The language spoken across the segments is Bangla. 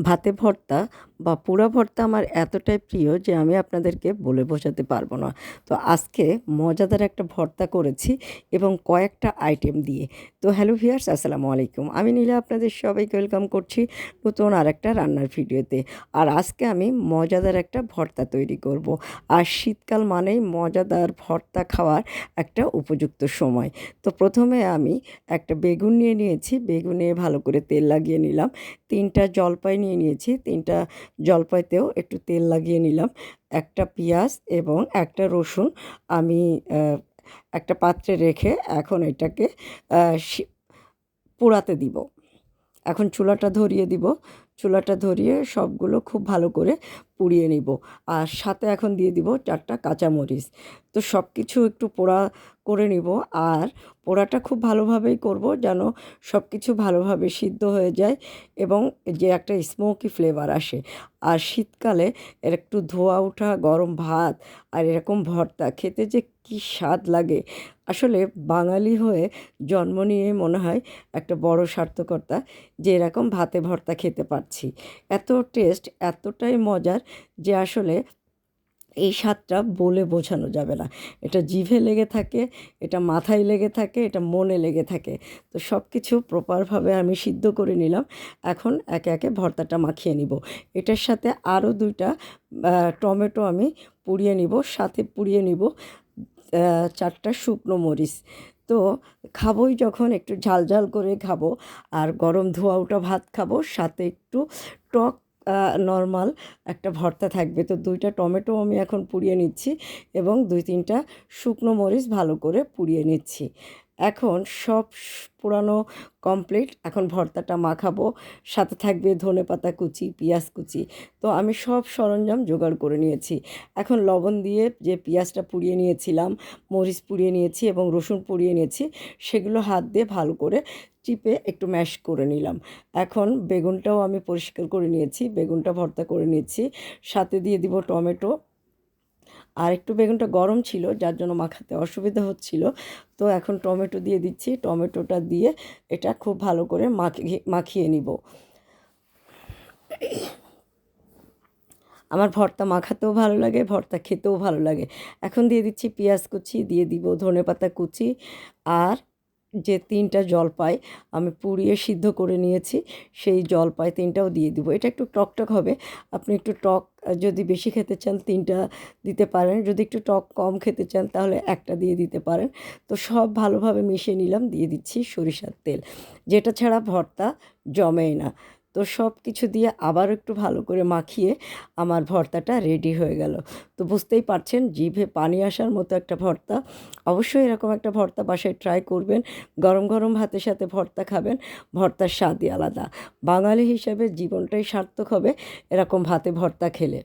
ভাতে ভর্তা বা পোড়া ভর্তা আমার এতটাই প্রিয় যে আমি আপনাদেরকে বলে বোঝাতে পারব না। তো আজকে মজাদার একটা ভর্তা করেছি এবং কয়েকটা আইটেম দিয়ে। তো হ্যালো ভিয়ার্স আসসালামু আলাইকুম। আমি নীলা আপনাদের সবাইকে ওয়েলকাম করছি নতুন আর একটা রান্নার ভিডিওতে। আর আজকে আমি মজাদার একটা ভর্তা তৈরি করব। আর শীতকাল মানেই মজাদার ভর্তা খাওয়ার একটা উপযুক্ত সময়। তো প্রথমে আমি একটা বেগুন নিয়ে নিয়েছি। বেগুনে ভালো করে তেল লাগিয়ে নিলাম। তিনটা জলপাই নিয়ে নিয়েছি। তিনটা জলপাইতেও একটু তেল লাগিয়ে নিলাম। একটা পেঁয়াজ এবং একটা রসুন আমি একটা পাত্রে রেখে এখন এটাকে পোড়াতে দিব। এখন চুলাটা ধরিয়ে দিব। চুলাটা ধরিয়ে সবগুলো খুব ভালো করে পুড়িয়ে নিব। আর সাথে এখন দিয়ে দিব চারটা কাঁচামরিচ। তো সব কিছু একটু পোড়া করে নিব। আর পোড়াটা খুব ভালোভাবেই করব যেন সব কিছু ভালোভাবে সিদ্ধ হয়ে যায় এবং যে একটা স্মোকি ফ্লেভার আসে। আর শীতকালে এর একটু ধোয়া ওঠা গরম ভাত আর এরকম ভর্তা খেতে যে কী স্বাদ লাগে? আসলে বাঙালি হয়ে জন্ম নিয়ে মনে হয় একটা বড় সার্থকতা যে এরকম ভাতে ভর্তা খেতে পারছি। এত টেস্ট, এতটাই মজার যে আসলে এই স্বাদটা বলে বোঝানো যাবে না। এটা জিভে লেগে থাকে, এটা মাথায় লেগে থাকে, এটা মনে লেগে থাকে। তো সব কিছু প্রপারভাবে আমি সিদ্ধ করে নিলাম। এখন একে একে ভর্তাটা মাখিয়ে নিব। এটার সাথে আরও দুইটা টমেটো আমি পুড়িয়ে নিব, সাথে পুড়িয়ে নিব। চারটা শুকনো মরিচ। তো খাবোই যখন, একটু ঝাল ঝাল করে খাব। আর গরম ধোয়া ওটা ভাত খাব, সাথে একটু টক নর্মাল একটা ভর্তা থাকবে। তো দুইটা টমেটো আমি এখন পুড়িয়ে নিচ্ছি এবং দুই তিনটা শুকনো মরিচ ভালো করে পুড়িয়ে নিচ্ছি। এখন সব পুরানো কমপ্লিট এখন ভর্তাটা মাখাবো। সাথে থাকবে ধনে পাতা কুচি, পেঁয়াজ কুচি। তো আমি সব সরঞ্জাম জোগাড় করে নিয়েছি। এখন লবণ দিয়ে যে পেঁয়াজটা পুড়িয়ে নিয়েছিলাম, মরিচ পুড়িয়ে নিয়েছি এবং রসুন পুড়িয়ে নিয়েছি, সেগুলো হাত দিয়ে ভালো করে চিপে একটু ম্যাশ করে নিলাম। এখন বেগুনটাও আমি পরিষ্কার করে নিয়েছি, বেগুনটা ভর্তা করে নিয়েছি। সাথে দিয়ে দিব টমেটো আর একটু বেগুনটা গরম ছিল, যার জন্য মাখাতে অসুবিধা হচ্ছিল। তো এখন টমেটো দিয়ে দিচ্ছি, টমেটোটা দিয়ে এটা খুব ভালো করে মাখিয়ে মাখিয়ে নিব। আমার ভর্তা মাখাতেও ভালো লাগে, ভর্তা খেতেও ভালো লাগে। এখন দিয়ে দিচ্ছি পেঁয়াজ কুচি, দিয়ে দিব ধনেপাতা কুচি। আর যে তিনটা জলপাই আমি পুড়িয়ে সিদ্ধ করে নিয়েছি, সেই জলপাই তিনটাও দিয়ে দিব। এটা একটু টকটক হবে। আপনি একটু টক যদি বেশি খেতে চান তিনটা দিতে পারেন। যদি একটু টক কম খেতে চান তাহলে একটা দিয়ে দিতে পারেন। তো সব ভালোভাবে মিশিয়ে নিলাম, দিয়ে দিচ্ছি সরিষার তেল। যেটা ছাড়া ভর্তা জমেই না। তো সব কিছু দিয়ে আবার একটু ভালো করে মাখিয়ে আমার ভর্তাটা রেডি হয়ে গেল। তো বুঝতেই পারছেন, জিভে পানি আসার মতো একটা ভর্তা। অবশ্যই এরকম একটা ভর্তা বাসায় ট্রাই করবেন। গরম গরম ভাতের সাথে ভর্তা খাবেন, ভর্তার স্বাদই আলাদা। বাঙালি হিসাবে জীবনটাই সার্থক হবে এরকম ভাতে ভর্তা খেলে।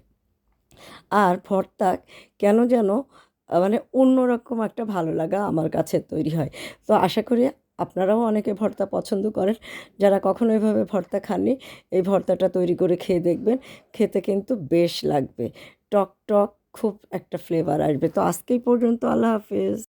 আর ভর্তা কেন যেন মানে অন্যরকম একটা ভালো লাগা আমার কাছে তৈরি হয়। তো আশা করি আপনারাও অনেকে ভর্তা পছন্দ করেন। যারা কখনো এভাবে ভর্তা খাননি, এই ভর্তাটা তৈরি করে খেয়ে দেখবেন, খেতে কিন্তু বেশ লাগবে। টক টক খুব একটা ফ্লেভার আসবে। তো আজকেই পর্যন্ত আল্লাহ হাফেজ।